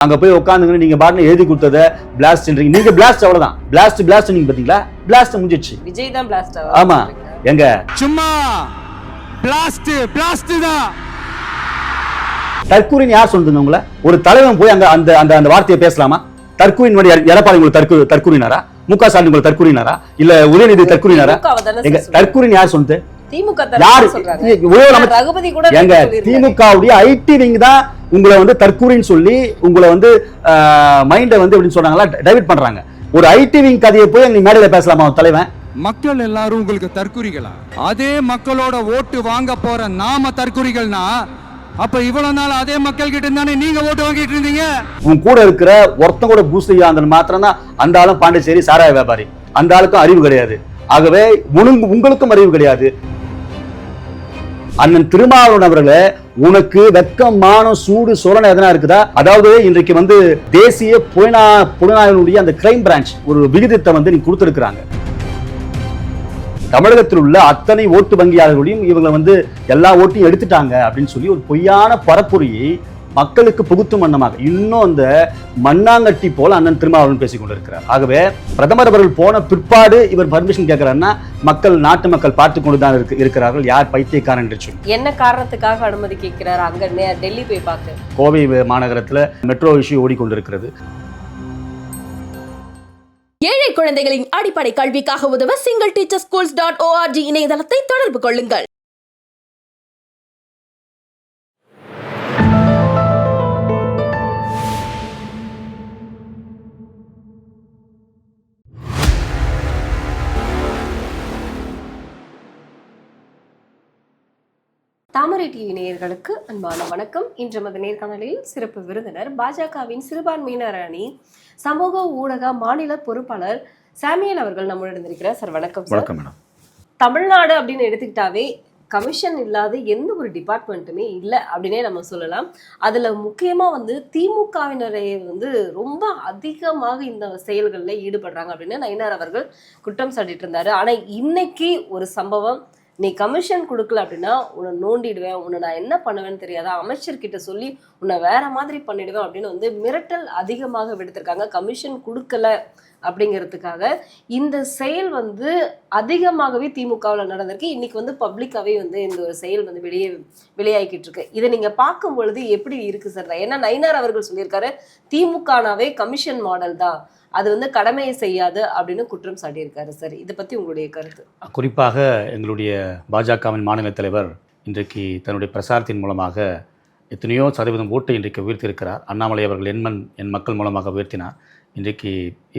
அங்க போய் உட்காந்துங்க நீங்க பாட்டு எழுதி கொடுத்தத பிளாஸ்ட்ன்றீங்க நீங்க பிளாஸ்ட் அவ்வளவுதான். பிளாஸ்ட் பிளாஸ்ட் நீங்க பாத்தீங்களா பிளாஸ்ட் முடிஞ்சிச்சு விஜய் தான் பிளாஸ்ட் ஆமா. எங்க? சும்மா. பிளாஸ்ட் பிளாஸ்ட் தான். தற்கூரின்னு யார் சொல்லுங்க உங்களை? ஒரு தலைவன் போய் அங்க அந்த அந்த அந்த வார்த்தையை பேசலாமா? தற்கூரின் வழி எடப்பாடி உங்களுக்கு தற்கு தற்கூறினாரா மு க ஸ்டாலின் உங்களுக்கு தற்கூறினாரா இல்ல உதயநிதி தானே எங்க. தற்கூரின் யார் சொன்னது திமுக ரகுபதி கூட எங்க சொல்லியிருக்காரு. திமுகவுடைய ஐடி விங் தான் உங்களை வந்து தற்கூரின்னு சொல்லி உங்களை வந்து மைண்டை வந்து எப்படின்னு சொன்னாங்களா டைவர்ட் பண்றாங்க. ஒரு ஐடி விங் கதையை போய் நீ மேடையில பேசலாமா தலைவன்? மக்கள் எல்லாரும் உங்களுக்கு தற்குறிகளா? அதே மக்களோட ஓட்டு வாங்க போற நாம தற்குறிகள்னா அப்ப இவ்வளவு நாள் அதே மக்கள் கிட்ட தானே நீங்க ஓட்டு வாங்கிட்டு இருந்தீங்க? உன் கூட இருக்கிற ஒருத்தன் கூட பூஸ்ட் அந்த மாத்திரம் தான் அந்த ஆளும் பாண்டிச்சேரி சாராய வியாபாரி. அந்த ஆளுக்கும் அறிவு கிடையாது. ஆகவே உங்களுக்கும் அறிவு கிடையாது. அண்ணன் திருமாவளவன் அவர்களே உனக்கு வெக்கமான சூடு சோழனை எதனா இருக்குதா? அதாவது இன்றைக்கு வந்து தேசிய புலனா புலனாய்வுடைய அந்த கிரைம் பிரான்ச் ஒரு விகிதத்தை வந்து நீ கொடுத்துருக்குறாங்க. தமிழகத்தில் உள்ள அத்தனை ஓட்டு வங்கியாளர்களையும் இவங்களை வந்து எல்லா ஓட்டையும் எடுத்துட்டாங்க அப்படின்னு சொல்லி ஒரு பொய்யான பரப்புரையை மக்களுக்கு புகுத்தும் வண்ணமாக. இன்னும் அந்த மண்ணாங்கட்டி போல அண்ணன் திருமாவளவன் பேசிக் கொண்டிருக்கிறார். ஆகவே பிரதமர் அவர்கள் போன பிற்பாடு இவர் பர்மிஷன் கேட்கிறாருன்னா மக்கள் நாட்டு மக்கள் பார்த்து கொண்டுதான் இருக்கு இருக்கிறார்கள். யார் பைத்தியக்காரன் என்று சொல்லி. என்ன காரணத்துக்காக அனுமதி கேட்கிறாரு அங்க? டெல்லி போய் பார்க்க கோவை மாநகரத்துல மெட்ரோ இஷ்யூ ஓடிக்கொண்டிருக்கிறது. ஏழை குழந்தைகளின் அடிப்படை கல்விக்காக உதவ single teacher schools dot org இணையதளத்தை தொடர்பு கொள்ளுங்கள். தாமரை டிவி நேயர்களுக்கு அன்பான வணக்கம். இன்று மத நேர்காணலில் சிறப்பு விருந்தினர் பாஜகவின் சிறுபான்மையினர் அணி சமூக ஊடக மாநில பொறுப்பாளர் சாமியல் அவர்கள் நம்முடன் இருந்திருக்கிறார். சார் வணக்கம் வணக்கம் மேடம். தமிழ்நாடு அப்படின்னு எடுத்துக்கிட்டாவே கமிஷன் இல்லாத எந்த ஒரு டிபார்ட்மெண்ட்டுமே இல்லை அப்படின்னே நம்ம சொல்லலாம். அதில் முக்கியமாக வந்து திமுகவினரை வந்து ரொம்ப அதிகமாக இந்த செயல்களில் ஈடுபடுறாங்க அப்படின்னு நயினார் அவர்கள் குற்றம் சாட்டிட்டு இருந்தாரு. ஆனால் இன்னைக்கு ஒரு சம்பவம் நீ கமிஷன் கொடுக்கல அப்படின்னா உன்னை நோண்டிடுவேன் உன்னை நான் என்ன பண்ணுவேன்னு தெரியாதா? அமைச்சர்கிட்ட சொல்லி உன்னை வேற மாதிரி பண்ணிடுவேன் அப்படின்னு வந்து மிரட்டல் அதிகமாக விடுத்திருக்காங்க. கமிஷன் கொடுக்கல அப்படிங்கிறதுக்காக இந்த செயல் வந்து அதிகமாகவே திமுகவில் நடந்திருக்கு. இன்னைக்கு வந்து பப்ளிக்காகவே வந்து இந்த ஒரு செயல் வந்து வெளியே வெளியாகிக்கிட்டு இருக்கு இதை நீங்கள் பார்க்கும் பொழுது எப்படி இருக்கு சார் ஏன்னா நயினார் அவர்கள் சொல்லியிருக்காரு திமுகனாவே கமிஷன் மாடல் தான். அது வந்து கடமையை செய்யாது அப்படின்னு குற்றம் சாட்டியிருக்காரு சார். இதை பற்றி உங்களுடைய கருத்து? குறிப்பாக எங்களுடைய பாஜகவின் மாநில தலைவர் இன்றைக்கு தன்னுடைய பிரசாரத்தின் மூலமாக எத்தனையோ சதவீதம் ஓட்டை இன்றைக்கு உயர்த்தியிருக்கிறார். அண்ணாமலை அவர்கள் எண்மண் என் மக்கள் மூலமாக உயர்த்தினார். இன்றைக்கு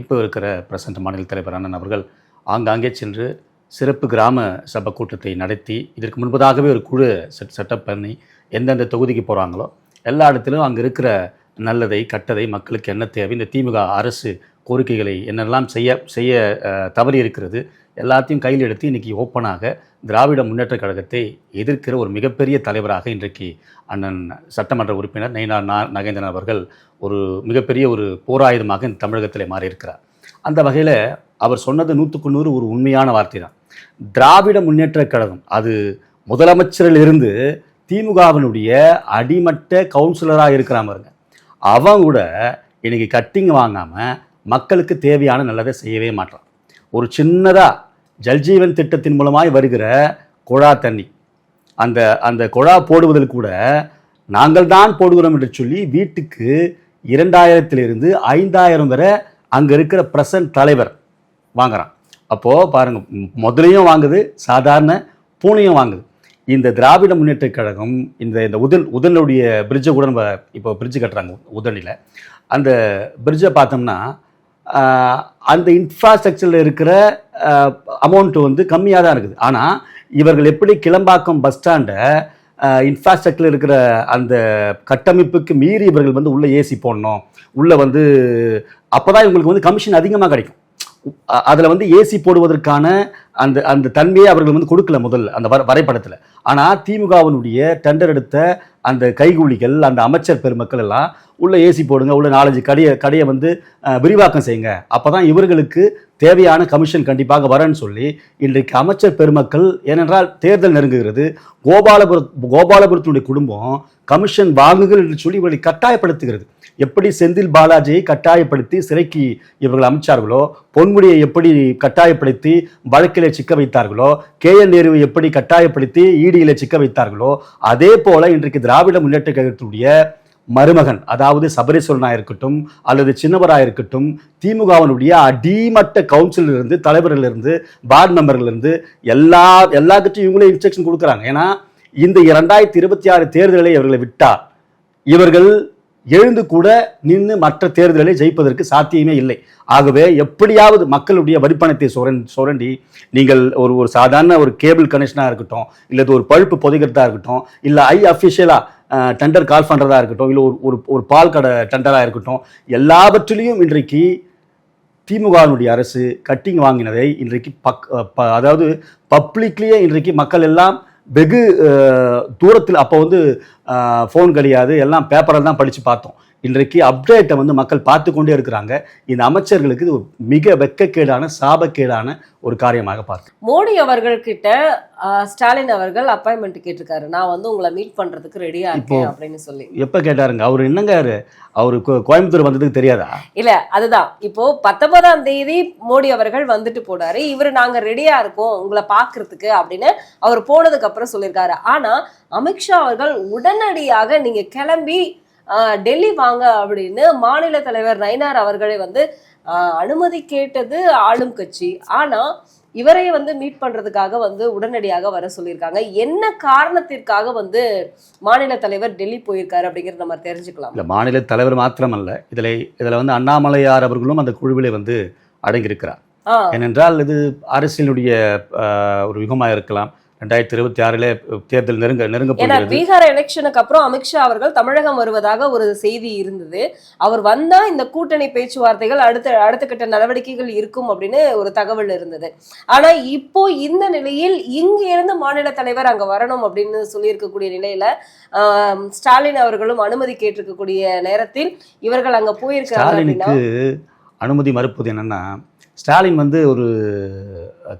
இப்போ இருக்கிற பிரசன்ட் மாநில தலைவர் அண்ணன் அவர்கள் ஆங்காங்கே சென்று சிறப்பு கிராம சபை கூட்டத்தை நடத்தி இதற்கு முன்பதாகவே ஒரு குழு செட் செட்டப் பண்ணி எந்தெந்த தொகுதிக்கு போகிறாங்களோ எல்லா இடத்திலும் அங்கே இருக்கிற நல்லதை கட்டதை மக்களுக்கு என்ன தேவை இந்த திமுக அரசு கோரிக்கைகளை என்னெல்லாம் செய்ய செய்ய தவறி இருக்கிறது எல்லாத்தையும் கையில் எடுத்து இன்றைக்கி ஓப்பனாக திராவிட முன்னேற்றக் கழகத்தை எதிர்க்கிற ஒரு மிகப்பெரிய தலைவராக இன்றைக்கு அண்ணன் சட்டமன்ற உறுப்பினர் நயினார் நா நகேந்திரன் அவர்கள் ஒரு மிகப்பெரிய ஒரு போராயுதமாக இந்த தமிழகத்தில் மாறியிருக்கிறார். அந்த வகையில் அவர் சொன்னது நூற்றுக்கு நூறு ஒரு உண்மையான வார்த்தை தான். திராவிட முன்னேற்றக் கழகம் அது முதலமைச்சரிலிருந்து திமுகவினுடைய அடிமட்ட கவுன்சிலராக இருக்கிறாமருங்க அவங்க அவன் கூட இன்னைக்கு கட்டிங் வாங்காமல் மக்களுக்கு தேவையான நல்லதை செய்யவே மாட்டான். ஒரு சின்னதாக ஜல்ஜீவன் திட்டத்தின் மூலமாய் வருகிற குழா தண்ணி. அந்த அந்த குழா போடுவதில் கூட நாங்கள் தான் போடுகிறோம் என்று சொல்லி வீட்டுக்கு இரண்டாயிரத்திலிருந்து ஐந்தாயிரம் வரை அங்கே இருக்கிற பிரசன்ட் தலைவர் வாங்குறான். அப்போது பாருங்கள் முதலையும் வாங்குது சாதாரண பூனையும் வாங்குது. இந்த திராவிட முன்னேற்றக் கழகம் இந்த இந்த உதன் உதனுடைய பிரிட்ஜை கூட நம்ம இப்போ பிரிட்ஜ் கட்டுறாங்க உதனில். அந்த பிரிட்ஜை பார்த்தோம்னா அந்த இன்ஃப்ராஸ்ட்ரக்சரில் இருக்கிற அமௌண்ட்டு வந்து கம்மியாக தான் இருக்குது. ஆனால் இவர்கள் எப்படி கிளம்பாக்கம் பஸ் ஸ்டாண்டை இன்ஃப்ராஸ்ட்ரக்சரில் இருக்கிற அந்த கட்டமைப்புக்கு மீறி இவர்கள் வந்து உள்ளே ஏசி போடணும். உள்ளே வந்து அப்போ தான் இவங்களுக்கு வந்து கமிஷன் அதிகமாக கிடைக்கும். அதில் வந்து ஏசி போடுவதற்கான அந்த அந்த தன்மையை அவர்கள் வந்து கொடுக்கல முதல்ல அந்த வர வரைபடத்தில். ஆனால் திமுகவினுடைய டெண்டர் எடுத்த அந்த கைகூலிகள் அந்த அமைச்சர் பெருமக்கள் எல்லாம் உள்ள ஏசி போடுங்க உள்ள நாலஞ்சு கடையை கடையை வந்து விரிவாக்கம் செய்யுங்க. அப்பதான் இவர்களுக்கு தேவையான கமிஷன் கண்டிப்பாக வரேன்னு சொல்லி இன்றைக்கு அமைச்சர் பெருமக்கள் ஏனென்றால் தேர்தல் நெருங்குகிறது கோபாலபுர கோபாலபுரத்தினுடைய குடும்பம் கமிஷன் வாங்குகள் என்று சொல்லி இவர்களை கட்டாயப்படுத்துகிறது. எப்படி செந்தில் பாலாஜியை கட்டாயப்படுத்தி சிறைக்கு இவர்கள் அமைச்சார்களோ பொன்முடியை எப்படி கட்டாயப்படுத்தி வழக்கில் சிக்க வைத்தார்களோ கே என் நேருவை எப்படி கட்டாயப்படுத்தி ஈடியிலே சிக்க வைத்தார்களோ அதே போல இன்றைக்கு திராவிட முன்னேற்ற கழகத்துடைய மருமகன் அதாவது சபரீஸ்வரனாக இருக்கட்டும் அல்லது சின்னவராக இருக்கட்டும் திமுகவனுடைய அடிமட்ட கவுன்சிலிருந்து இருந்து தலைவரிலிருந்து வார்டு மெம்பர்களிருந்து எல்லா எல்லாத்துக்கும் இவங்களே இன்ஸ்ட்ரக்ஷன் கொடுக்குறாங்க. ஏன்னா இந்த இரண்டாயிரத்தி இருபத்தி ஆறு தேர்தலை இவர்களை விட்டார். இவர்கள் எழுந்து கூட நின்று மற்ற தேர்தலை ஜெயிப்பதற்கு சாத்தியமே இல்லை. ஆகவே எப்படியாவது மக்களுடைய வரிப்பணத்தை சுரண்டி சுரண்டி நீங்கள் ஒரு ஒரு சாதாரண ஒரு கேபிள் கனெக்ஷனாக இருக்கட்டும் இல்லை ஒரு பழுப்பு புதைக்கிறதா இருக்கட்டும் இல்லை ஐ அஃபிஷியலாக டெண்டர் கால் பண்ணுறதா இருக்கட்டும் இல்லை ஒரு ஒரு ஒரு பால் கடை டெண்டராக இருக்கட்டும் எல்லாவற்றிலையும் இன்றைக்கு திமுகவினுடைய அரசு கட்டிங் வாங்கினதை இன்றைக்கு பக் ப- அதாவது பப்ளிக்லேயே இன்றைக்கு மக்கள் எல்லாம் வெகு தூரத்தில் அப்போ வந்து ஃபோன் கிடையாது எல்லாம் பேப்பரில் தான் படித்து பார்த்தோம். இன்றைக்கு அப்டேட்டை வந்து மக்கள் பார்த்து கொண்டே இருக்கிறாங்க. இந்த அமைச்சர்களுக்கு இது மிக வெக்கக்கேடான சாபக்கேடான ஒரு காரியமாக பார்த்து மோடி அவர்கள்கிட்ட ஸ்டாலின் அவர்கள் அப்பாயின்மெண்ட் கேட்டிருக்காரு. நான் வந்து உங்களை மீட் பண்றதுக்கு ரெடியா இருக்கேன் அப்படின்னு சொல்லி. எப்போ கேட்டாருங்க? அவர் என்னங்க அவர்? கோயம்புத்தூர் வந்ததுக்கு தெரியாதா? இல்ல அதுதான். இப்போ பத்தொன்பதாம் தேதி மோடி அவர்கள் வந்துட்டு போனாரு இவர் நாங்க ரெடியா இருக்கோம். உங்களை பாக்குறதுக்கு அப்படின்னு அவர் போனதுக்கு அப்புறம் சொல்லியிருக்காரு. ஆனா அமித்ஷா அவர்கள் உடனடியாக நீங்க கிளம்பி டெல்லி வாங்க அப்படின்னு மாநில தலைவர் நயினார் அவர்களை வந்து அனுமதி கேட்டது ஆளும் கட்சி. ஆனா இவரை வந்து மீட் பண்றதுக்காக வந்து உடனடியாக வர சொல்லியிருக்காங்க. என்ன காரணத்திற்காக வந்து மாநில தலைவர் டெல்லி போயிருக்காரு அப்படிங்கறத நம்ம தெரிஞ்சுக்கலாம். இல்லை மாநில தலைவர் மாத்திரமல்ல. இதில் இதில் வந்து அண்ணாமலையார் அவர்களும் அந்த குழுவிலே வந்து அடங்கியிருக்கிறார். ஆஹ் ஏனென்றால் இது அரசியலுடைய ஒரு யுகமாக இருக்கலாம் ரெண்டாயிரத்தி இருபத்தி ஆறிலே தேர்தல் நெருங்க நெருங்க ஏன்னா பீகார் எலெக்ஷனுக்கு அப்புறம் அமித்ஷா அவர்கள் தமிழகம் வருவதாக ஒரு செய்தி இருந்தது. அவர் வந்தா இந்த கூட்டணி பேச்சுவார்த்தைகள் அடுத்த அடுத்த கட்ட நடவடிக்கைகள் இருக்கும் அப்படின்னு ஒரு தகவல் இருந்தது. ஆனா இப்போ இந்த நிலையில் இங்க இருந்து மாநில தலைவர் அங்க வரணும் அப்படின்னு சொல்லியிருக்கக்கூடிய நிலையில ஸ்டாலின் அவர்களும் அனுமதி கேட்டிருக்கக்கூடிய நேரத்தில் இவர்கள் அங்க ஸ்டாலினுக்கு அனுமதி மறுப்பது என்னன்னா ஸ்டாலின் வந்து ஒரு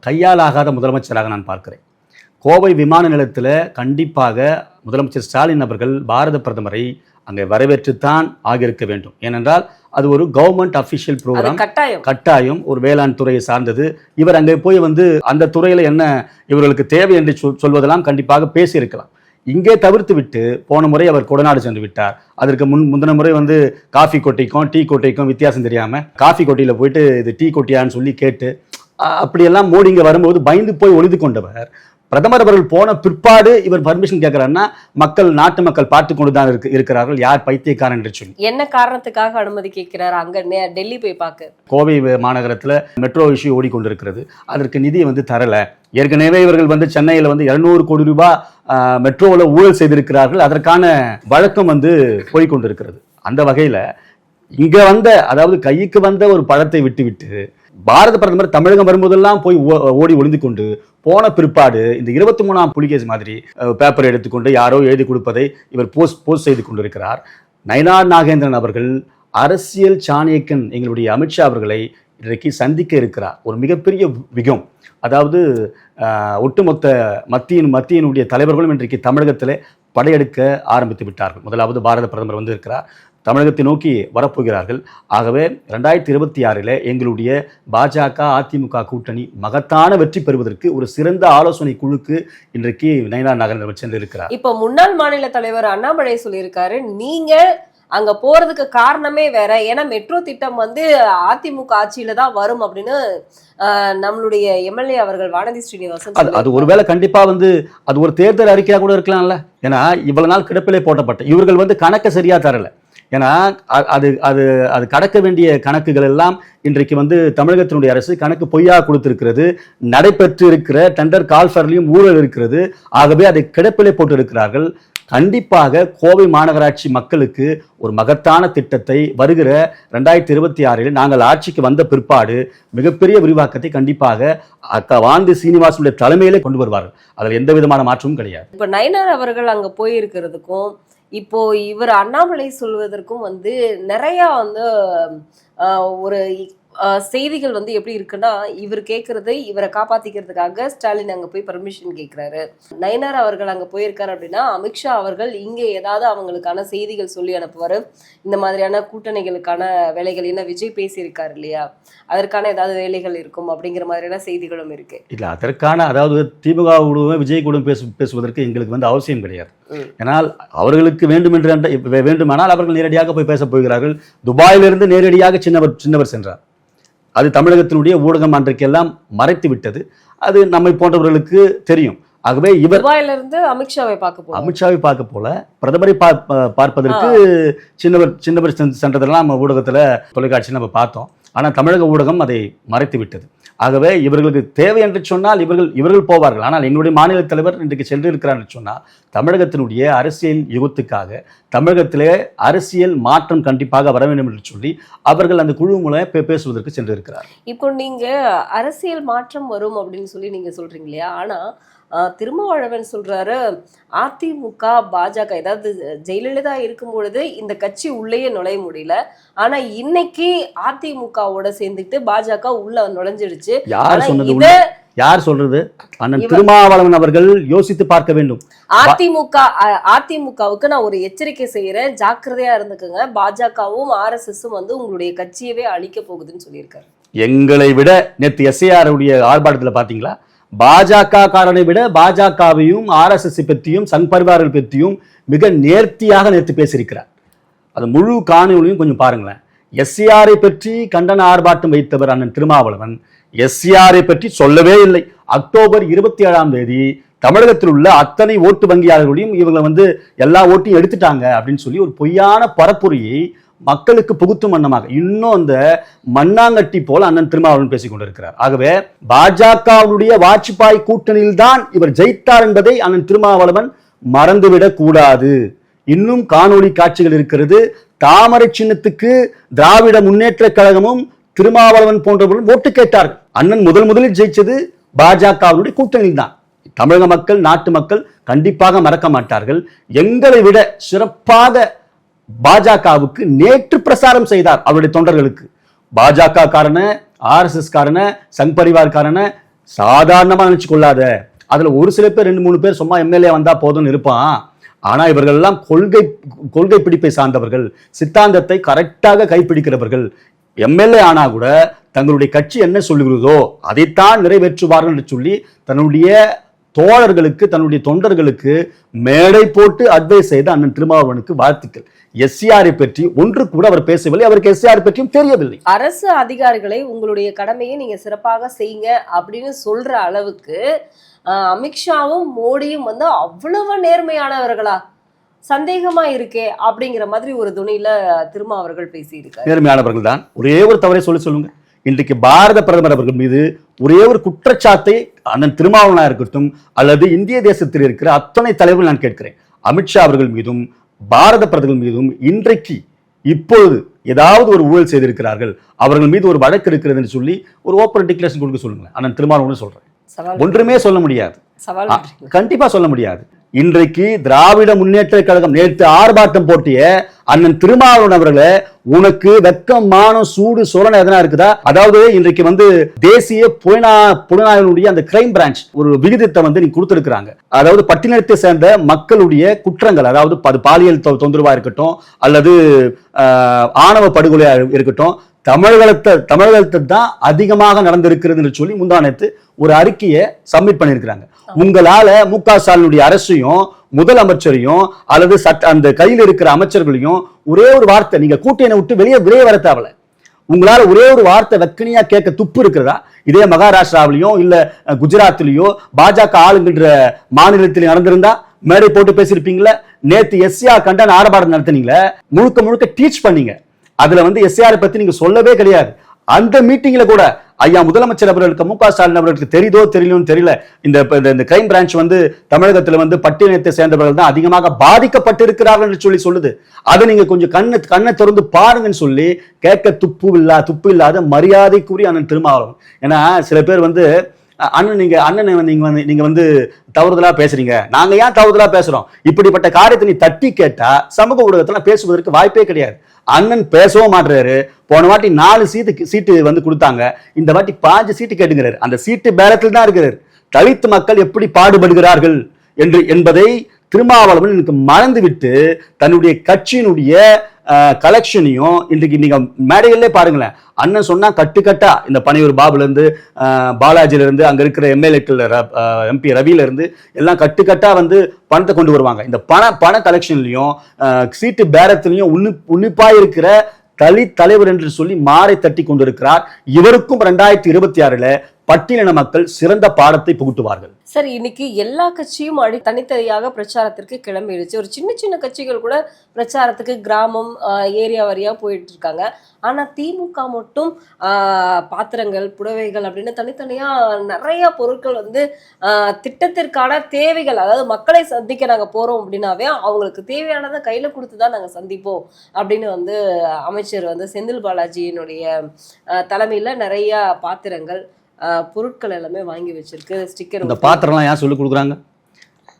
கையால் ஆகாத முதலமைச்சராக நான் பார்க்கிறேன். கோவை விமான நிலையத்தில் கண்டிப்பாக முதலமைச்சர் ஸ்டாலின் அவர்கள் பாரத பிரதமரை அங்கே வரவேற்றுத்தான் ஆகியிருக்க வேண்டும். ஏனென்றால் அது ஒரு கவர்மெண்ட் அஃபிஷியல் ப்ரோக்ராம் கட்டாயம். கட்டாயம். ஒரு வேளாண் துறையை சார்ந்தது. இவர் அங்கே போய் வந்து அந்த துறையில் என்ன இவர்களுக்கு தேவை என்று சொல் சொல்வதெல்லாம் கண்டிப்பாக பேசியிருக்கலாம். இங்கே தவிர்த்து விட்டு போன முறை அவர் கொடநாடு சென்று விட்டார். அதற்கு முன் முந்தின முறை வந்து காஃபி கொட்டைக்கும் டீ கொட்டைக்கும் வித்தியாசம் தெரியாமல் காஃபி கொட்டையில் போயிட்டு இது டீ கொட்டியான்னு சொல்லி கேட்டு அப்படியெல்லாம் மோடி இங்கே வரும்போது பயந்து போய் ஒளிந்து கொண்டவர். பிரதமர் அவர்கள் போன பிற்பாடு இவர் பர்மிஷன் கேட்கிறாருன்னா மக்கள் நாட்டு மக்கள் பார்த்து கொண்டு தான் இருக்கு இருக்கிறார்கள். யார் பைத்தியக்காரன் என்று சொல்லி. என்ன காரணத்துக்காக அனுமதி கேட்கிறாரு? அங்க டெல்லி போய் பார்க்க கோவை மாநகரத்தில் மெட்ரோ இஷ்யூ ஓடிக்கொண்டிருக்கிறது. அதற்கு நிதி வந்து தரல. ஏற்கனவே இவர்கள் வந்து சென்னையில் வந்து இருநூறு கோடி ரூபாய் மெட்ரோவில் ஊழல் செய்திருக்கிறார்கள். அதற்கான வழக்கம் வந்து போய்க்கொண்டிருக்கிறது. அந்த வகையில் இங்க வந்த அதாவது கைக்கு வந்த ஒரு பழத்தை விட்டுவிட்டு பாரத பிரதமர் தமிழகம் வரும்போதெல்லாம் போய் ஓடி ஒளிந்து கொண்டு போன பிற்பாடு இந்த இருபத்தி மூணாம் புலிகேஸ் மாதிரி பேப்பர் எடுத்துக்கொண்டு யாரோ எழுதி கொடுப்பதை இவர் போஸ்ட் போஸ்ட் செய்து கொண்டிருக்கிறார். நயனார் நாகேந்திரன் அவர்கள் அரசியல் சாணியக்கன் எங்களுடைய அமித்ஷா அவர்களை இன்றைக்கு சந்திக்க இருக்கிறார். ஒரு மிகப்பெரிய விகம். அதாவது ஒட்டுமொத்த மத்தியின் மத்தியினுடைய தலைவர்களும் இன்றைக்கு தமிழகத்தில் படையெடுக்க ஆரம்பித்து விட்டார்கள். முதலாவது பாரத பிரதமர் வந்து இருக்கிறார் தமிழகத்தை நோக்கி வரப்போகிறார்கள். ஆகவே ரெண்டாயிரத்தி இருபத்தி ஆறில் எங்களுடைய பாஜக அதிமுக கூட்டணி மகத்தான வெற்றி பெறுவதற்கு ஒரு சிறந்த ஆலோசனை குழுக்கு இன்றைக்கு நயனார் நாகேந்திரன் சென்று இருக்கிறார் இப்ப முன்னாள் மாநில தலைவர் அண்ணாமலை சொல்லியிருக்காரு நீங்க அங்க போறதுக்கு காரணமே வேற. ஏன்னா மெட்ரோ திட்டம் வந்து அதிமுக ஆட்சியில தான் வரும் அப்படின்னு நம்மளுடைய எம்எல்ஏ அவர்கள் வானதி ஸ்ரீனிவாசன் அது அது ஒருவேளை கண்டிப்பா வந்து அது ஒரு தேர்தல் அறிக்கையா கூட இருக்கலாம்ல. ஏன்னா இவ்வளவு நாள் கிடப்பிலே போட்டப்பட்ட இவர்கள் வந்து கணக்கை சரியா தரல. ஏன்னா அது அது அது கடக்க வேண்டிய கணக்குகள் எல்லாம் இன்றைக்கு வந்து தமிழகத்தினுடைய அரசு கணக்கு பொய்யா கொடுத்திருக்கிறது. நடைபெற்று இருக்கிற டெண்டர் கால்ஃபர்லையும் ஊழல் இருக்கிறது. ஆகவே அதை கிடப்பிலே போட்டிருக்கிறார்கள். கண்டிப்பாக கோவை மாநகராட்சி மக்களுக்கு ஒரு மகத்தான திட்டத்தை வருகிற ரெண்டாயிரத்தி இருபத்தி ஆறில் நாங்கள் ஆட்சிக்கு வந்த பிற்பாடு மிகப்பெரிய விரிவாக்கத்தை கண்டிப்பாக அக்கா வாந்தி சீனிவாசனுடைய தலைமையிலே கொண்டு வருவார்கள். அதில் எந்த விதமான மாற்றமும் கிடையாது. இப்போ நயனார் அவர்கள் அங்கே போயிருக்கிறதுக்கும் இப்போ இவர் அண்ணாமலை சொல்வதற்கும் வந்து நிறையா வந்து ஒரு செய்திகள் வந்து எப்படி இருக்குன்னா இவர் கேட்கறது இவரை காப்பாத்திக்கிறதுக்காக ஸ்டாலின் அங்க போய் பர்மிஷன் கேட்கிறாரு நயனார் அவர்கள் அங்க போயிருக்காரு அப்படின்னா அமித்ஷா அவர்கள் இங்க ஏதாவது அவங்களுக்கான செய்திகள் சொல்லி அனுப்புவாரு. இந்த மாதிரியான கூட்டணிகளுக்கான வேலைகள் என்ன விஜய் பேசியிருக்காரு இல்லையா? அதற்கான ஏதாவது வேலைகள் இருக்கும் அப்படிங்கிற மாதிரியான செய்திகளும் இருக்கு. இல்லை அதற்கான அதாவது திமுக கூடவும் விஜய் கூட பேசு பேசுவதற்கு எங்களுக்கு வந்து அவசியம் கிடையாது. ம். ஏனால் அவர்களுக்கு வேண்டும் என்று வேண்டுமானால் அவர்கள் நேரடியாக போய் பேசப் போகிறார்கள். துபாயிலிருந்து நேரடியாக சின்னவர் சின்னவர் சென்றார். அது தமிழகத்தினுடைய ஊடகம் அன்றைக்கெல்லாம் மறைத்து விட்டது. அது நம்மை போன்றவர்களுக்கு தெரியும். ஆகவே இவர் இருந்து அமித்ஷாவை பார்க்க போறோம். அமித்ஷாவை பார்க்க போல பிரதமரை பார்ப்பதற்கு சின்னவர் சின்னவர் சென்று- சென்றதெல்லாம் நம்ம ஊடகத்தில் தொலைக்காட்சியில் நம்ம பார்த்தோம். ஆனால் தமிழக ஊடகம் அதை மறைத்துவிட்டது. ஆகவே இவர்களுக்கு தேவை என்று சொன்னால் இவர்கள் இவர்கள் போவார்கள். ஆனால் எங்களுடைய மாநில தலைவர் இன்றைக்கு சென்றிருக்கிறார் என்று சொன்னால் தமிழகத்தினுடைய அரசியல் யுகத்துக்காக தமிழகத்திலே அரசியல் மாற்றம் கண்டிப்பாக வர வேண்டும் என்று சொல்லி அவர்கள் அந்த குழு மூலம் பேசுவதற்கு சென்றிருக்கிறார். இப்போ நீங்க அரசியல் மாற்றம் வரும் அப்படின்னு சொல்லி நீங்க சொல்றீங்க இல்லையா? ஆனா திருமாவளவன் சொல்றாரு அதிமுக பாஜக ஏதாவது ஜெயலலிதா இருக்கும் பொழுது இந்த கட்சி உள்ளேயே நுழைய முடியல. ஆனா இன்னைக்கு அதிமுகவோட சேர்ந்துட்டு பாஜக உள்ள நுழைஞ்சிடுச்சு. யார் இத சொல்றது? அண்ணன் திருமாவளவன் அவர்கள் யோசித்து பார்க்க வேண்டும். அதிமுக அதிமுகவுக்கு நான் ஒரு எச்சரிக்கை செய்யறேன் ஜாக்கிரதையா இருந்துக்குங்க. பாஜகவும் ஆர்எஸ்எஸும் வந்து உங்களுடைய கட்சியவே அழிக்க போகுதுன்னு சொல்லியிருக்காரு. எங்களை விட நேற்று எஸ்ஐஆர் உடைய ஆர்ப்பாட்டத்தில் பார்த்தீங்களா பாஜக காரனை விட பாஜகவையும் ஆர்எஸ்எஸ் பற்றியும் சங் பரிவார்கள் பற்றியும் மிக நேர்த்தியாக நேற்று பேசியிருக்கிறார். அது முழு காணொலியும் கொஞ்சம் பாருங்களேன். எஸ்சிஆரை பற்றி கண்டன ஆர்ப்பாட்டம் வைத்தவர் அண்ணன் திருமாவளவன் எஸ்சிஆரை பற்றி சொல்லவே இல்லை. அக்டோபர் இருபத்தி ஏழாம் தேதி தமிழகத்தில் உள்ள அத்தனை ஓட்டு வங்கியாளர்களையும் இவங்களை வந்து எல்லா ஓட்டையும் எடுத்துட்டாங்க அப்படின்னு சொல்லி ஒரு பொய்யான பரப்புரையை மக்களுக்கு புகுத்தும் வண்ணமாக. இன்னும் அந்த மண்ணாங்கட்டி போல அண்ணன் திருமாவளவன் பேசிக் கொண்டிருக்கிறார் ஆகவே பாஜகவுடைய வாஜ்பாய் கூட்டணியில் தான் இவர் ஜெயித்தார் என்பதை அண்ணன் திருமாவளவன் மறந்துவிடக் கூடாது. இன்னும் காணொளி காட்சிகள் இருக்கிறது. தாமரை சின்னத்துக்கு திராவிட முன்னேற்ற கழகமும் திருமாவளவன் போன்றவர்களும் ஓட்டு கேட்டார்கள். அண்ணன் முதல் முதலில் ஜெயிச்சது பாஜகவுடைய கூட்டணியில் தான் தமிழக மக்கள் நாட்டு மக்கள் கண்டிப்பாக மறக்க மாட்டார்கள். எங்களை விட சிறப்பாக பாஜகவுக்கு நேற்று பிரசாரம் செய்தார் அவருடைய தொண்டர்களுக்கு. பாஜக காரண ஆர்எஸ்எஸ் காரண சங் பரிவார் காரண சாதாரணமாக நினச்சி கொள்ளாத அதில் ஒரு சில பேர் ரெண்டு மூணு பேர் சும்மா எம்எல்ஏ வந்தால் போதும்னு இருப்பான். ஆனால் இவர்கள் எல்லாம் கொள்கை கொள்கை பிடிப்பை சார்ந்தவர்கள் சித்தாந்தத்தை கரெக்டாக கைப்பிடிக்கிறவர்கள். எம்எல்ஏ ஆனா கூட தங்களுடைய கட்சி என்ன சொல்லுகிறதோ அதைத்தான் நிறைவேற்றுவார்கள் என்று சொல்லி தன்னுடைய தோழர்களுக்கு தன்னுடைய தொண்டர்களுக்கு மேடை போட்டு அட்வைஸ் செய்த அண்ணன் திருமாவளவனுக்கு வாழ்த்துக்கள். எஸ்சிஆரை பற்றி ஒன்று கூட அவர் பேசவில்லை. அவருக்கு எஸ்சிஆர் பற்றியும் தெரியவில்லை. அரசு அதிகாரிகளை உங்களுடைய கடமையை நீங்க சிறப்பாக செய்யுங்க அப்படின்னு சொல்ற அளவுக்கு அமித்ஷாவும் மோடியும் வந்து அவ்வளவு நேர்மையானவர்களா? சந்தேகமா இருக்கே அப்படிங்கிற மாதிரி ஒரு துணியில திருமா அவர்கள் பேசியிருக்காரு. நேர்மையானவர்கள் தான் ஒரே ஒரு தவறை சொல்லி சொல்லுங்க. இன்றைக்கு பாரத பிரதமர் அவர்கள் மீது ஒரே ஒரு குற்றச்சாட்டை அண்ணன் திருமாவளவனா இருக்கட்டும் அல்லது இந்திய தேசத்தில் இருக்கிற அத்தனை தலைவர்கள் நான் கேட்கிறேன். அமித்ஷா அவர்கள் மீதும் பாரத பிரதமர் மீதும் இன்றைக்கு இப்பொழுது ஏதாவது ஒரு ஊழல் செய்திருக்கிறார்கள் அவர்கள் மீது ஒரு வழக்கு இருக்கிறதுன்னு சொல்லி ஒரு ஓப்பன் டிக்ளரேஷன் கொடுக்க சொல்லுங்களேன். அண்ணன் திருமாவளவன் சொல்றேன். ஒன்றுமே சொல்ல முடியாது. கண்டிப்பா சொல்ல முடியாது. இன்றைக்கு திராவிட முன்னேற்ற கழகம் நேற்று ஆர்ப்பாட்டம் போட்டிய அண்ணன் திருமாவளவன் அவர்களே உனக்கு வெக்கமான சூடு சோழன் எதனா இருக்குதா? அதாவது இன்றைக்கு வந்து தேசிய புலனா புலனாய்வுடைய அந்த கிரைம் பிரான்ச் ஒரு விகிதத்தை வந்து நீ கொடுத்திருக்கிறாங்க. அதாவது பட்டினத்தை சேர்ந்த மக்களுடைய குற்றங்கள் அதாவது அது பாலியல் தொ- தொந்தரவா இருக்கட்டும் அல்லது ஆணவ படுகொலையா இருக்கட்டும் தமிழகத்தை தமிழகத்தை தான் அதிகமாக நடந்திருக்கிறதுன்னு சொல்லி முந்தானத்து ஒரு அறிக்கையை சப்மிட் பண்ணியிருக்கிறாங்க. உங்களால மு க ஸ்டாலினுடைய அரசையும் முதலமைச்சரையும் அல்லது சட்ட அந்த கையில் இருக்கிற அமைச்சர்களையும் ஒரே ஒரு வார்த்தை நீங்க கூட்டணி விட்டு வெளியே வெளியே வர தேவல உங்களால ஒரே ஒரு வார்த்தை வெக்கனியா கேட்க துப்பு இருக்கிறதா? இதே மகாராஷ்டிராவிலையும் இல்ல அஹ், குஜராத்லயோ பாஜக ஆளுங்கின்ற மாநிலத்தில் நடந்திருந்தா மேடை போட்டு பேசியிருப்பீங்களா நேத்து எஸ்ஆர் கண்டன ஆரபாடம் நடத்தினீங்களே முழுக்க முழுக்க டீச் பண்ணீங்க. அதுல வந்து எஸ்ஆர் பத்தி நீங்க சொல்லவே கிடையாது. அந்த மீட்டிங்ல கூட ஐயா முதலமைச்சர் அவர்களுக்கு மு க ஸ்டாலின் அவர்களுக்கு தெரியுதோ தெரியலையோன்னு தெரியல. இந்த இந்த- கிரைம் பிரான்ச் வந்து தமிழகத்தில் வந்து பட்டியலத்தை சேர்ந்தவர்கள் தான் அதிகமாக பாதிக்கப்பட்டிருக்கிறார்கள் என்று சொல்லி சொல்லுது. அதை நீங்க கொஞ்சம் கண்ணை கண்ணை திறந்து பாருங்கன்னு சொல்லி கேட்க துப்பு இல்லா துப்பு இல்லாத மரியாதைக்குரிய அண்ணன் திருமாவளவன். ஏன்னா சில பேர் வந்து அண்ணன் நீங்க அண்ணன் நீங்க வந்து நீங்க வந்து தவறுதலா பேசுறீங்க. நாங்க ஏன் தவறுதலா பேசுறோம்? இப்படிப்பட்ட காரியத்தை நீ தட்டி கேட்டா சமூக ஊடகத்துல பேசுவதற்கு வாய்ப்பே கிடையாது. அண்ணன் பேசவும் மாட்டுறாரு போன வாட்டி நாலு சீட்டு சீட்டு வந்து கொடுத்தாங்க. இந்த வாட்டி பாஞ்சு சீட்டு கேட்டுங்கிறாரு. அந்த சீட்டு பேலத்தில் தான் இருக்கிறார். தலித்து மக்கள் எப்படி பாடுபடுகிறார்கள் என்று என்பதை திருமாவளவன் எனக்கு மறந்துவிட்டு தன்னுடைய கட்சியினுடைய கலெக்ஷனையும் இன்றைக்கு நீங்கள் மேடைகள்லே பாருங்களேன். அண்ணன் சொன்னால் கட்டுக்கட்டா இந்த பனையூர் பாபுலேருந்து பாலாஜிலேருந்து அங்கே இருக்கிற எம்எல்ஏக்கள் எம்பி ரவியிலேருந்து எல்லாம் கட்டுக்கட்டாக வந்து பணத்தை கொண்டு வருவாங்க. இந்த பண பண கலெக்ஷன்லையும் சீட்டு பேரத்துலையும் உன்னி உன்னிப்பாக இருக்கிற தலித் தலைவர் என்று சொல்லி மாறை தட்டி கொண்டிருக்கிறார். இவருக்கும் ரெண்டாயிரத்தி இருபத்தி ஆறுல பட்டியலின மக்கள் சிறந்த பாடத்தை புகுட்டுவார்கள். சார் இன்னைக்கு எல்லா கட்சியும் அடி தனித்தனியாக பிரச்சாரத்திற்கு கிளம்பிடுச்சு. ஒரு சின்ன சின்ன கட்சிகள் கூட பிரச்சாரத்துக்கு கிராமம் ஏரியா வரியா போயிட்டு இருக்காங்க ஆனா திமுக மட்டும் பாத்திரங்கள் புடவைகள் அப்படின்னு தனித்தனியா நிறைய பொருட்கள் வந்து திட்டத்திற்கான தேவைகள் அதாவது மக்களை சந்திக்க நாங்க போறோம் அப்படின்னாவே அவங்களுக்கு தேவையானதை கையில கொடுத்துதான் நாங்க சந்திப்போம் அப்படின்னு வந்து அமைச்சர் வந்து செந்தில் பாலாஜியினுடைய தலைமையில நிறைய பாத்திரங்கள் பொருட்கள் எல்லாமே வாங்கி வச்சிருக்கு. ஸ்டிக்கர் இந்த பாத்திரம்லாம் ஏன் சொல்லி கொடுக்குறாங்க?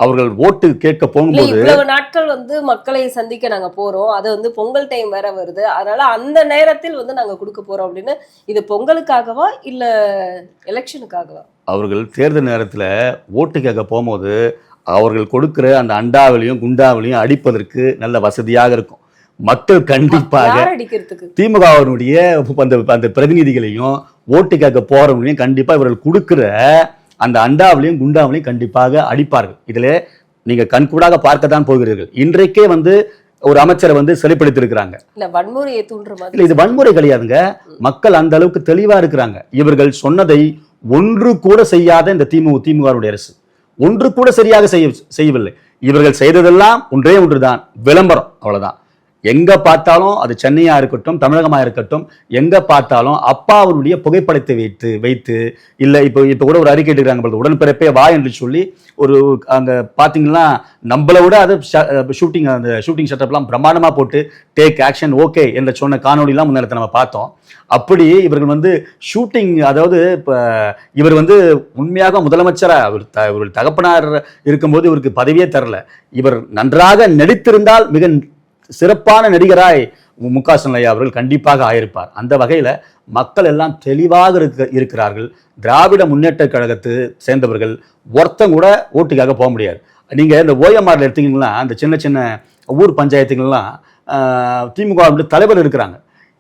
அவர்கள் ஓட்டு கேட்க போகும்போது இவ்வளவு நாட்கள் வந்து மக்களை சந்திக்க நாங்க போறோம். அது வந்து பொங்கல் டைம் வேற வருது. அதனால அந்த நேரத்தில் வந்து நாங்க கொடுக்க போறோம் அப்படின்னு. இது பொங்கலுக்காகவா இல்ல எலெக்ஷனுக்காகவா அவர்கள் தேர்தல் நேரத்துல ஓட்டு கேட்க போகும்போது அவர்கள் கொடுக்கிற அந்த அண்டாவிலையும் குண்டாவிலையும் அடிப்பதற்கு நல்ல வசதியாக இருக்கும். மக்கள் கண்டிப்பாக யார் அடிக்கிறதுக்கு? திமுகவினுடைய அந்த அந்த பிரதிநிதிகளையும் ஓட்டு கேட்க போறவங்களையும் கண்டிப்பா இவர்கள் கொடுக்கிற அந்த அண்டாவிலையும் குண்டாவிலையும் கண்டிப்பாக அடிப்பார்கள். இதுல நீங்க கண்கூடாக பார்க்க தான் போகிறீர்கள். இன்றைக்கே வந்து ஒரு அமைச்சரை வந்து சிறைப்படுத்தியிருக்கிறாங்க இல்ல வன்முறையை தூண்டுற இல்ல மாதிரி இது வன்முறை கிடையாதுங்க. மக்கள் அந்த அளவுக்கு தெளிவா இருக்கிறாங்க. இவர்கள் சொன்னதை ஒன்று கூட செய்யாத இந்த திமுக திமுகவுடைய அரசு. ஒன்று கூட சரியாக செய்ய செய்யவில்லை. இவர்கள் செய்ததெல்லாம் ஒன்றே ஒன்றுதான். விளம்பரம் அவ்வளவுதான். எங்க பார்த்தாலும் அது சென்னையா இருக்கட்டும் தமிழகமா இருக்கட்டும் எங்க பார்த்தாலும் அப்பாவுடைய புகைப்படத்தை வைத்து வைத்து இல்ல இப்போ இப்போ கூட ஒரு அறிக்கை எடுக்கிறாங்க பொழுது உடன்பிறப்பே வா என்று சொல்லி ஒரு அங்க பாத்தீங்கன்னா நம்மளை விட அது ஷூட்டிங் அந்த ஷூட்டிங் செட்டப்லாம் பிரம்மாண்டமா போட்டு டேக் ஆக்ஷன் ஓகே என்று சொன்ன காணொலிலாம் முன்னேறத்தை நம்ம பார்த்தோம். அப்படி இவர்கள் வந்து ஷூட்டிங் அதாவது இப்போ இவர் வந்து உண்மையாக முதலமைச்சராக அவர் த இவர் தகப்பனார் இருக்கும்போது இவருக்கு பதவியே தரல. இவர் நன்றாக நடித்திருந்தால் மிக சிறப்பான நடிகராய் மு க ஸ்டாலின் அவர்கள் கண்டிப்பாக ஆயிருப்பார். அந்த வகையில் மக்கள் எல்லாம் தெளிவாக இருக்க இருக்கிறார்கள். திராவிட முன்னேற்ற கழகத்தை சேர்ந்தவர்கள் ஒருத்தங்க கூட ஓட்டுக்காக போக முடியாது. நீங்கள் இந்த ஓஎம்ஆரில் எடுத்தீங்கன்னா அந்த சின்ன சின்ன ஊர் பஞ்சாயத்துங்கள்லாம் திமுக தலைவர் இருக்கிறாங்க.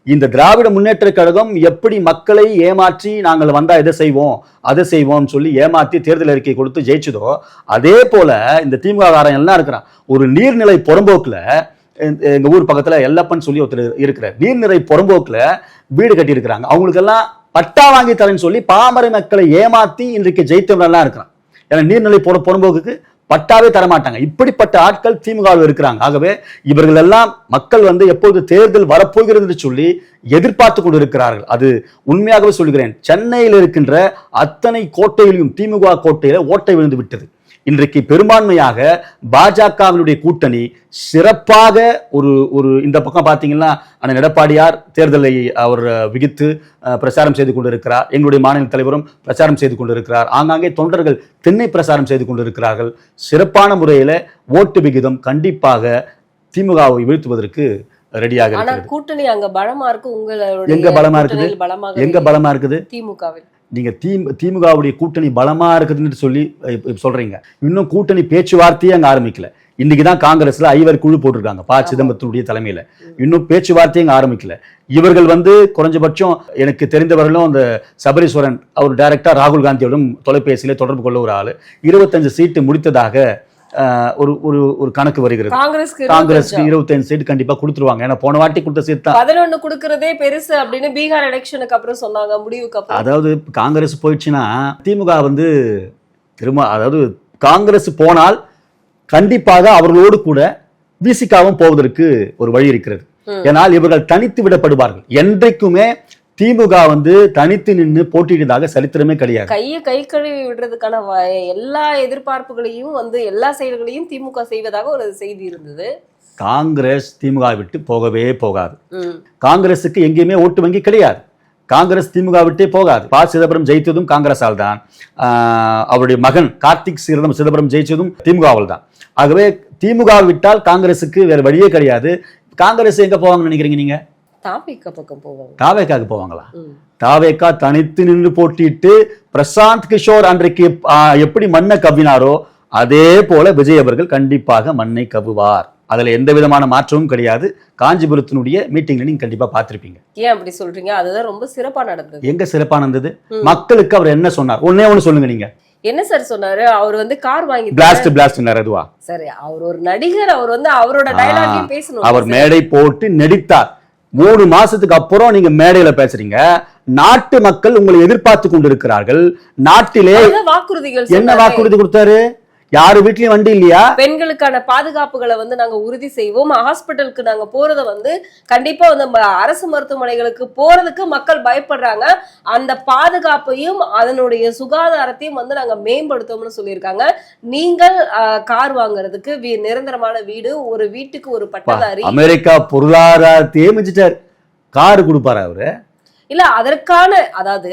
இந்த திராவிட முன்னேற்ற கழகம் எப்படி மக்களை ஏமாற்றி நாங்கள் வந்தால் இதை செய்வோம் அதை செய்வோம்னு சொல்லி ஏமாற்றி தேர்தல் அறிக்கை கொடுத்து ஜெயிச்சதோ அதே போல் இந்த திமுக காரன் எல்லாம் இருக்கிறான். ஒரு நீர்நிலை புறம்போக்கில் எங்க- ஊர் பக்கத்துல எல்லப்பன் சொல்லி ஒருத்தர் இருக்கிறார் நீர்நிலை புறம்போக்குல வீடு கட்டி இருக்கிறாங்க அவங்களுக்கெல்லாம் பட்டா வாங்கி தரேன்னு சொல்லி பாமர மக்களை ஏமாத்தி இன்றைக்கு ஜெயித்தவர்கள்லாம் இருக்கிறான் ஏன்னா நீர்நிலை புற புறம்போக்குக்கு பட்டாவே தரமாட்டாங்க. இப்படிப்பட்ட ஆட்கள் திமுகவில் இருக்கிறாங்க. ஆகவே இவர்கள் எல்லாம் மக்கள் வந்து எப்போது தேர்தல் வரப்போகிறது சொல்லி எதிர்பார்த்து கொண்டிருக்கிறார்கள். அது உண்மையாகவே சொல்கிறேன். சென்னையில் இருக்கின்ற அத்தனை கோட்டையிலும் திமுக கோட்டையில ஓட்டை விழுந்து விட்டது. இன்றைக்கு பெரும்பான்மையாக பாஜகவினுடைய கூட்டணி சிறப்பாக ஒரு ஒரு இந்த பக்கம் பார்த்தீங்கன்னா அண்ணன் எடப்பாடியார் தேர்தலை அவர் விகித்து பிரச்சாரம் செய்து கொண்டிருக்கிறார். எங்களுடைய மாநில தலைவரும் பிரச்சாரம் செய்து கொண்டிருக்கிறார். ஆங்காங்கே தொண்டர்கள் திண்ணை பிரச்சாரம் செய்து கொண்டிருக்கிறார்கள். சிறப்பான முறையில் ஓட்டு விகிதம் கண்டிப்பாக திமுகவை வீழ்த்துவதற்கு ரெடியாக கூட்டணி அங்க பலமா இருக்கு? உங்களுடைய எங்க பலமா இருக்குது? எங்க பலமா இருக்குது? திமுகவில். நீங்கள் தி திமுகவுடைய கூட்டணி பலமாக இருக்குதுன்னு சொல்லி சொல்கிறீங்க இன்னும் கூட்டணி பேச்சுவார்த்தையே அங்கே ஆரம்பிக்கல. இன்னைக்கு தான் காங்கிரஸில் ஐவர் குழு போட்டிருக்காங்க ப. சிதம்பரத்தினுடைய தலைமையில். இன்னும் பேச்சுவார்த்தையும் அங்கே ஆரம்பிக்கல. இவர்கள் வந்து குறைஞ்சபட்சம் எனக்கு தெரிந்தவர்களும் அந்த சபரீஸ்வரன் அவர் டைரக்டா ராகுல் காந்தியோடும் தொலைபேசியில் தொடர்பு கொள்ள ஒரு ஆள். இருபத்தஞ்சு சீட்டு முடித்ததாக ஒரு ஒரு ஒரு கணக்கு வருகிறது. காங்கிரஸ்க்கு காங்கிரஸ்க்கு இருபத்தஞ்சு? சீட்டு கண்டிப்பா கொடுத்துருவாங்க. ஏன்னா போன வாட்டி கொடுத்த சீட் தான். பதினொன்னு குடுக்கறதே பெருசு அப்படின்னு பீகார் எலெக்ஷனுக்கு அப்புறம் சொன்னாங்க முடிவுக்கு அப்புறம். அதாவது காங்கிரஸ் போயிடுச்சுன்னா திமுக வந்து திரும்ப அதாவது காங்கிரஸ் போனால் கண்டிப்பாக அவர்களோடு கூட விசிகாவும் போவதற்கு ஒரு வழி இருக்கிறது. ஏனால் இவர்கள் தனித்து விடப்படுவார்கள். என்றைக்குமே திமுக வந்து தனித்து நின்று போட்டியிட்டதாக சரித்திரமே கிடையாது. கையை கை கழுவி விடுறதுக்கான எல்லா எதிர்பார்ப்புகளையும் வந்து எல்லா செயல்களையும் திமுக செய்வதாக ஒரு செய்தி இருந்தது. காங்கிரஸ் திமுக விட்டு போகவே போகாது. காங்கிரஸுக்கு எங்கேயுமே ஓட்டு வங்கி கிடையாது. காங்கிரஸ் திமுக விட்டே போகாது. ப. சிதம்பரம் ஜெயித்ததும் காங்கிரஸால் தான். அவருடைய மகன் கார்த்திக் சிதம்பரம் சிதம்பரம் ஜெயிச்சதும் திமுகவால் தான். ஆகவே திமுக விட்டால் காங்கிரஸுக்கு வேற வழியே கிடையாது. காங்கிரஸ் எங்க போவாங்கன்னு நினைக்கிறீங்க நீங்க? தாபிக்க பக்கம் போவாங்க தாவேக்காக்கு போவாங்களா. தாவேக்கா தனித்து நின்று போட்டியிட்டு பிரசாந்த் கிஷோர் அன்றைக்கு எப்படி மண்ணை கவ்வினாரோ அதே போல விஜய் அவர்கள் கண்டிப்பாக மண்ணை கவ்வுவார். அதுல எந்த விதமான மாற்றமும் கிடையாது. காஞ்சிபுரத்தினுடைய மீட்டிங்ல நீங்க கண்டிப்பா பார்த்திருப்பீங்க. ஏன் அப்படி சொல்றீங்க? அதுதான் ரொம்ப சிறப்பா நடந்தது. எங்க சிறப்பா இருந்தது ம். மக்களுக்கு அவர் என்ன சொன்னார்? ஒன்னே ஒண்ணு சொல்லுங்க நீங்க. என்ன சார் சொன்னாரு? அவர் வந்து கார் வாங்கி பிளாஸ்ட் பிளாஸ்ட் அதுவா? சரி அவர் ஒரு நடிகர் அவர் வந்து அவரோட டயலாகையும் பேசணும். அவர் மேடை போட்டு நடித்தார். மூணு மாசத்துக்கு அப்புறம் நீங்க மேடையில பேசுறீங்க. நாட்டு மக்கள் உங்களை எதிர்பார்த்து கொண்டிருக்கிறார்கள். நாட்டிலே வாக்குறுதிகள் என்ன. வாக்குறுதி கொடுத்தாரு? யாரு வீட்லயும் வண்டி இல்லையா? பெண்களுக்கான பாதுகாப்புகளை வந்து நாங்க உறுதி செய்வோம். ஹாஸ்பிட்டலுக்கு நாங்க போறத வந்து கண்டிப்பா வந்து அரசு மருத்துவமனைகளுக்கு போறதுக்கு மக்கள் பயப்படுறாங்க. அந்த பாதுகாப்பையும் அதனுடைய சுகாதாரத்தையும் வந்து நாங்க மேம்படுத்தோம்னு சொல்லியிருக்காங்க. நீங்கள் கார் வாங்குறதுக்கு வீ- நிரந்தரமான வீடு ஒரு வீட்டுக்கு ஒரு பட்டதாரி. அமெரிக்கா பொருளாதாரத்தையே மிஞ்சிட்டார் காரு கொடுப்பாரு அவரு? இல்ல அதற்கான அதாவது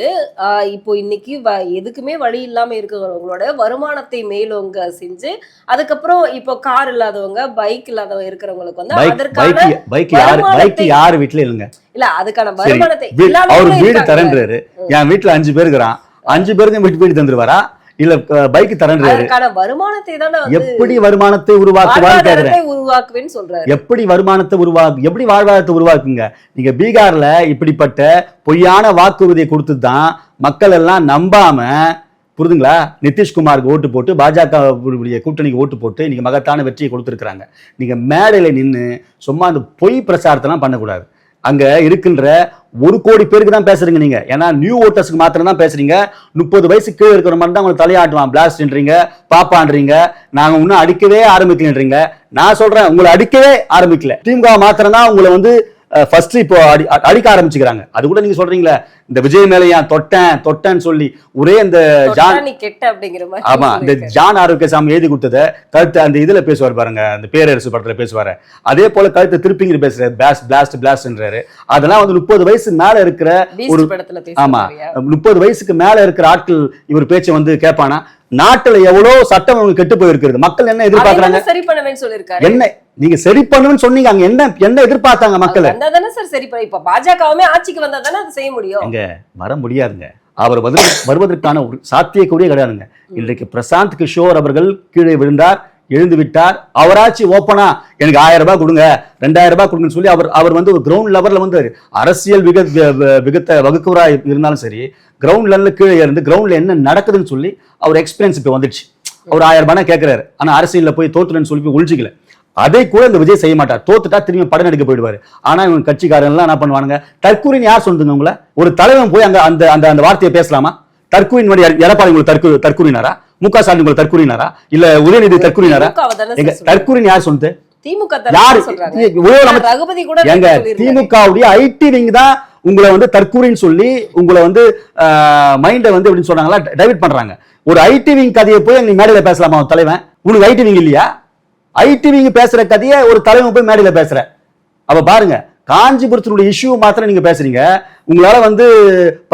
இப்போ இன்னைக்கு வ- எதுக்குமே வழி இல்லாம இருக்கிறவங்களோட வருமானத்தை மேலோங்க செஞ்சு அதுக்கப்புறம் இப்போ கார் இல்லாதவங்க பைக் இல்லாதவங்க இருக்கிறவங்களுக்கு வந்து அதற்கான பைக் யாரு பைக் யாரு இல்லைங்க. இல்ல அதுக்கான வருமானத்தை அவர் வீடு. தரன்றாரு. என் வீட்டுல அஞ்சு பேர் இருக்கிறான். அஞ்சு பேருக்கு வீட்டு வீடு தந்துருவாரா? இல்ல பைக் தரன்றாரு. வருமானத்தை எப்படி வருமானத்தை உருவாக்குவான்னு கேக்குறேன் சொல்றாரு. எப்படி வருமானத்தை உருவாக்கு எப்படி வாழ்வாதாரத்தை உருவாக்குங்க? நீங்க பீகார்ல இப்படிப்பட்ட பொய்யான வாக்குறுதியை கொடுத்து தான் மக்கள் எல்லாம் நம்பாம புரிதுங்களா? நிதிஷ்குமாருக்கு ஓட்டு போட்டு பாஜக கூட்டணிக்கு ஓட்டு போட்டு நீங்க மகத்தான வெற்றியை கொடுத்துருக்காங்க நீங்க மேடையில நின்னு சும்மா அந்த பொய் பிரச்சாரத்தெல்லாம் பண்ணக்கூடாது. அங்க இருக்கின்ற ஒரு கோடி பேருக்கு தான் பேசுறீங்க நீங்க. ஏன்னா நியூ ஓட்டர்ஸ்க்கு மாத்திரம் தான் பேசுறீங்க. முப்பது வயசு கீழே இருக்கிற மாதிரி தான் உங்களுக்கு தலையாட்டுவான் பிளாஸ்ட்ன்றீங்க பாப்பான்றீங்க. நாங்க இன்னும் அடிக்கவே ஆரம்பிக்கலன்றீங்க. நான் சொல்றேன் உங்களை அடிக்கவே ஆரம்பிக்கல. திமுக மாத்திரம் தான் உங்களை வந்து ஃபர்ஸ்ட் இப்போ அடி அடிக்க ஆரம்பிச்சுக்கிறாங்க. அது கூட நீங்க சொல்றீங்களே இந்த விஜய் மேல ஏன் தொட்டேன் தொட்டேன்னு சொல்லி ஒரே இந்த ஜான் ஆமா இந்த. ஜான் ஆரோக்கியசாமி எழுதி கொடுத்தத கழுத்து அந்த இதுல பேசுவார் பாருங்க அந்த பேரரசு படத்துல பேசுவாரு. அதே போல கழுத்து திருப்பிங்க பேசுறாரு பிளாஸ்ட் பிளாஸ்ட் பிளாஸ்ட்ன்றாரு அதெல்லாம் வந்து முப்பது வயசு மேல இருக்கிற ஒரு ஆமா முப்பது வயசுக்கு மேல இருக்கிற ஆட்கள் இவர் பேச்சை வந்து கேட்பானா நாட்டுல எவ்வளவு சட்டம் கெட்டு போயிருக்கிறது? மக்கள் என்ன எதிர்பார்க்கறாங்க? சரி பண்ணுவேன்னு சொல்லியிருக்காரு. என்ன நீங்க சரி பண்ணுன்னு சொன்னீங்க அங்க என்ன என்ன எதிர்பார்த்தாங்க மக்கள்? சரி பண்ண இப்ப பாஜகவுமே ஆட்சிக்கு வந்தா தானே அதை செய்ய முடியும். வர முடியாதுங்க. அவர் வந்து வருவதற்கான ஒரு சாத்தியக்கூடிய கிடையாதுங்க. இன்றைக்கு பிரசாந்த் கிஷோர் அவர்கள் கீழே விழுந்தார் எழுந்து விட்டார். அவராச்சு ஓப்பனா எனக்கு ஆயிரம் ரூபாய் கொடுங்க ரெண்டாயிரம் ரூபாய் கொடுங்கன்னு சொல்லி அவர் அவர் வந்து ஒரு கிரவுண்ட் லெவலில் வந்து அரசியல் விக வி- வகுக்குவராக வகுக்கவராக இருந்தாலும் சரி கிரவுண்ட் லெவலில் கீழே இருந்து கிரவுண்டில் என்ன நடக்குதுன்னு சொல்லி அவர் எக்ஸ்பீரியன்ஸ் இப்போ வந்துடுச்சு. அவர் ஆயிரம் ரூபாய் கேட்குறாரு ஆனால் அரசியலில் போய் தோற்றுலன்னு சொல்லி போய் ஒழிச்சிக்கல. அதை கூட இந்த விஜய் செய்ய மாட்டார். தோத்துட்டா திரும்பி படம் நடிக்க போயிடுவாரு. ஆனா இவங்க எல்லாம் என்ன பண்ணுவானுங்க? தற்கூரின்னு யார் சொல்லுங்க உங்களை? ஒரு தலைவன் போய் அங்க அந்த அந்த அந்த வார்த்தையை பேசலாமா? தற்கூரின் எடப்பாடி உங்களுக்கு தற்கு தற்கூறினாரா? மு க ஸ்டாலின் உங்களுக்கு தற்கூறினாரா? இல்ல உதயநிதி தற்கூறினாரா? எங்க. தற்கூரின் யார் திமுக கூட எங்க. திமுகவுடைய ஐடி விங் தான் உங்களை வந்து தற்கூரின்னு சொல்லி உங்களை வந்து மைண்டை வந்து எப்படின்னு சொன்னாங்களா டைவர்ட் பண்றாங்க. ஒரு ஐடி விங் கதையை போய் நீ மேடையில பேசலாமா தலைவன்? உனக்கு ஐடி விங் இல்லையா? ஐடிவிங்க பேசுற கதையை ஒரு தலைவன் போய் மேடையில் பேசுற. அப்ப பாருங்க காஞ்சிபுரத்தினுடைய இஷ்யூ மாத்திரம் நீங்க பேசுறீங்க. உங்களால வந்து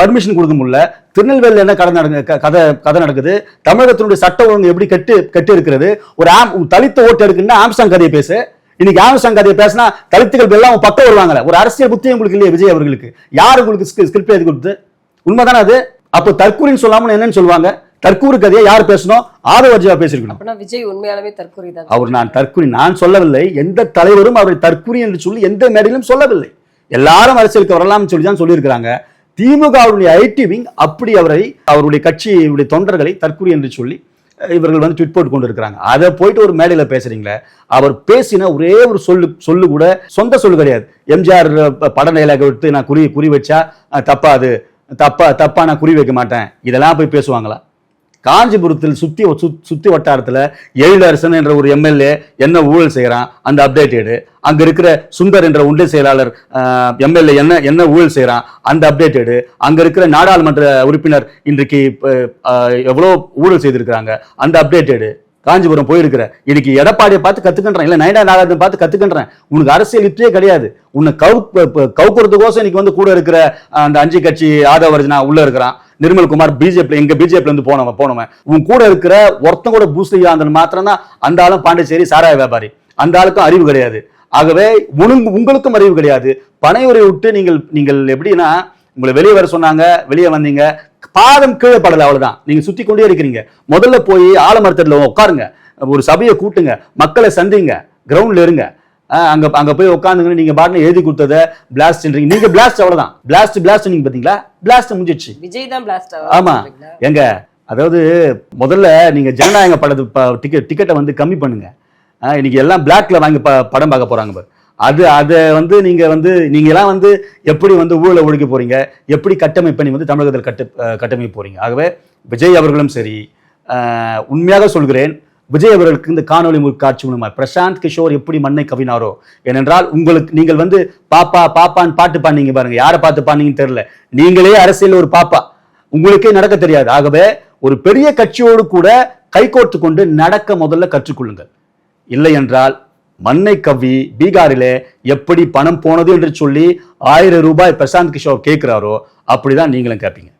பர்மிஷன் கொடுக்க முடியல. திருநெல்வேலியில் என்ன கதை நடக்கு க- கதை கதை நடக்குது? தமிழகத்தினுடைய சட்ட ஒழுங்கு எப்படி கெட்டு கெட்டு இருக்கிறது ஒரு ஆம் உன் தலித்த ஓட்டு எடுக்குன்னா ஆம்சாங் கதையை பேசு. இன்னைக்கு ஆம்சாங் கதையை பேசினா தலித்துகள் எல்லாம் பக்கம் வருவாங்கல்ல. ஒரு அரசியல் புத்தி உங்களுக்கு இல்லையா விஜய் அவர்களுக்கு. யார் உங்களுக்கு ஸ்கிரிப்ட் எழுதி கொடுத்து உண்மைதானே அது? அப்போ தற்கூரின்னு சொல்லாமல் என்னன்னு சொல்லுவாங்க? தற்கூறு கதையை யார் பேசணும்? ஆதவர்ஜியா பேசியிருக்கணும். விஜய் உண்மையாலுமே தற்கொலை தான். அவர் நான் தற்குறி நான் சொல்லவில்லை. எந்த தலைவரும் அவரை தற்குறி என்று சொல்லி எந்த மேடையிலும் சொல்லவில்லை. எல்லாரும் அரசியலுக்கு வரலாம்னு சொல்லி தான் சொல்லியிருக்கிறாங்க. திமுகவுடைய ஐடி விங் அப்படி அவரை அவருடைய கட்சியுடைய தொண்டர்களை தற்குறி என்று சொல்லி இவர்கள் வந்து ட்விட் போட்டு கொண்டு இருக்கிறாங்க அதை போயிட்டு ஒரு மேடையில பேசுறீங்களே அவர் பேசின ஒரே ஒரு சொல்லு சொல்லு கூட சொந்த சொல்லு கிடையாது. எம்ஜிஆர் பட டைலாக விட்டு நான் குறி குறி வச்சா தப்பா அது தப்பா தப்பா நான் குறி வைக்க மாட்டேன். இதெல்லாம் போய் பேசுவாங்களா? காஞ்சிபுரத்தில் சுத்தி சுத்தி வட்டாரத்தில் எழிலரசன் என்ற ஒரு எம்எல்ஏ என்ன ஊழல் செய்கிறான் அந்த அப்டேட்டடு அங்க இருக்கிற சுந்தர் என்ற ஒன்றிய செயலாளர் எம்எல்ஏ என்ன என்ன ஊழல் செய்கிறான் அந்த அப்டேட்டடு அங்க இருக்கிற நாடாளுமன்ற உறுப்பினர் இன்றைக்கு எவ்வளோ ஊழல் செய்திருக்கிறாங்க? அந்த அப்டேட்டடு காஞ்சிபுரம் போயிருக்கிற. இன்னைக்கு எடப்பாடியை பார்த்து கத்துக்கின்றேன். இல்லை நயனா நாகார்ஜுன் பார்த்து கத்துக்கின்றேன். உனக்கு அரசியல் யுத்தே கிடையாது. உன்னை கவு கவுக்குறதுக்கோசம் இன்னைக்கு வந்து கூட இருக்கிற அந்த அஞ்சு கட்சி ஆதவர்ஜனா உள்ள இருக்கிறான். நிர்மல்குமார் பிஜேபி எங்க பிஜேபி இருந்து போனவன் போனவன். உன் கூட இருக்கிற ஒருத்தன் கூட பூஸ்லி அந்த மாத்திரம் தான் அந்த ஆளும் பாண்டிச்சேரி சாராய வியாபாரி. அந்த ஆளுக்கும் அறிவு கிடையாது. ஆகவே உனக்கு உங்களுக்கும் அறிவு கிடையாது. பனையுறை விட்டு நீங்கள் நீங்கள் எப்படின்னா உங்களை வெளியே வர சொன்னாங்க வெளியே வந்தீங்க. பாதம் கீழே படல அவ்வளவுதான். நீங்க சுத்தி கொண்டே இருக்கிறீங்க. முதல்ல போய் ஆலமரத்தில் உட்காருங்க. ஒரு சபையை கூட்டுங்க. மக்களை சந்திங்க. கிரவுண்ட்ல இருங்க. அங்க அங்க போய் உட்காந்துங்க நீங்க பாட்டு எழுதி கொடுத்தத பிளாஸ்ட் நீங்க பிளாஸ்ட் அவ்வளவுதான். பிளாஸ்ட் பிளாஸ்ட் நீங்க பாத்தீங்களா? பிளாஸ்ட் முடிஞ்சிடுச்சு. விஜய் தான் பிளாஸ்ட் ஆமா. எங்க? அதாவது முதல்ல நீங்க ஜனநாயக படத்து டிக்கெட் டிக்கெட்டை வந்து கம்மி பண்ணுங்க. இன்னைக்கு எல்லாம் பிளாக்ல வாங்கி ப- படம் பார்க்க போறாங்க பாரு. அது அதை வந்து நீங்க வந்து நீங்க எல்லாம் வந்து எப்படி வந்து ஊழலை ஒழிக்க போறீங்க? எப்படி கட்டமைப்பை நீங்க வந்து தமிழகத்தில் கட்ட அஹ் கட்டமைக்க போறீங்க? ஆகவே விஜய் அவர்களும் சரி உண்மையாக சொல்கிறேன் விஜய் அவர்களுக்கு இந்த காணொலி மு- காட்சி மூலமா பிரசாந்த் கிஷோர் எப்படி மண்ணை கவினாரோ? ஏனென்றால் உங்களுக்கு நீங்கள் வந்து பாப்பா பாப்பான்னு பாட்டு பாண்டிங்க பாருங்க. யாரை பார்த்து பாண்டிங்கன்னு தெரியல. நீங்களே அரசியல் ஒரு பாப்பா. உங்களுக்கே நடக்க தெரியாது. ஆகவே ஒரு பெரிய கட்சியோடு கூட கைகோர்த்து கொண்டு நடக்க முதல்ல கற்றுக்கொள்ளுங்கள். இல்லை என்றால் மண்ணை கவ்வி பீகாரிலே எப்படி பணம் போனது என்று சொல்லி ஆயிரம் ரூபாய் பிரசாந்த் கிஷோர் கேட்கிறாரோ அப்படிதான் நீங்களும் கேட்பீங்க.